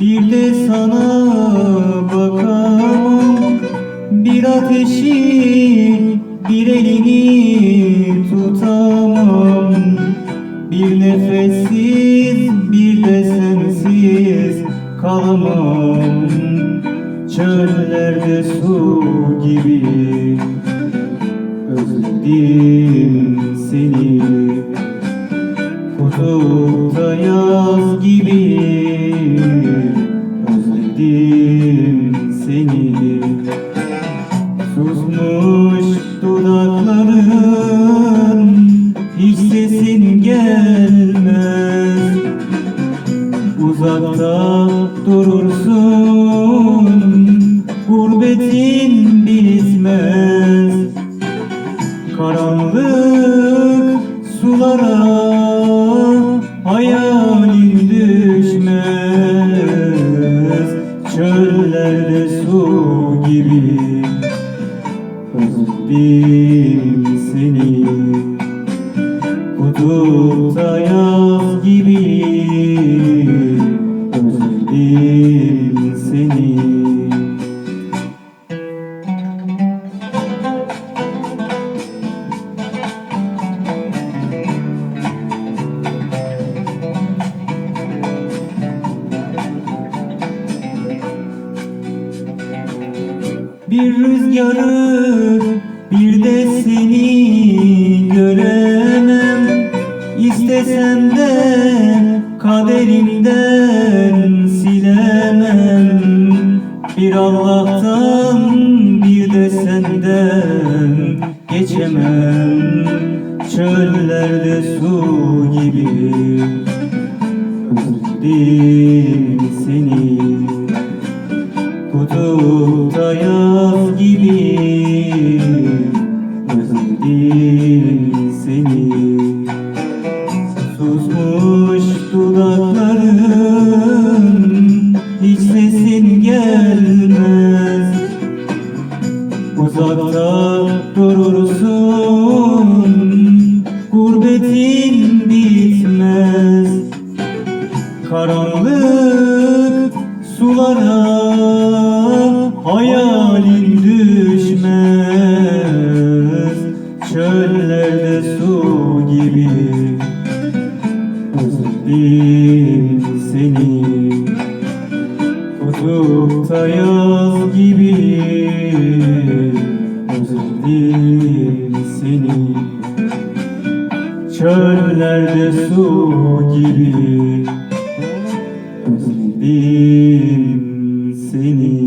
Bir de sana bakamam. Bir ateşi bir elini tutamam. Bir nefessiz bir de sensiz kalamam. Çöllerde su gibi özledim seni. Kutupta yağ yaz gibi özledim seni. Susmuş dudakların hiç sesin gelmez. Uzakta durursun gurbetin bitmez. Karanlık özledim seni Bir rüzgarı bir de seni göremem. İstesem de kaderimden silemem. Bir Allah'tan bir de senden geçemem. Çöllerde su gibi özledim seni. Kutupta sulara hayalin düşmez. Çöllerde su gibi özledim seni. Kutupta yaz gibi özledim seni. Çöllerde su gibi özledim seni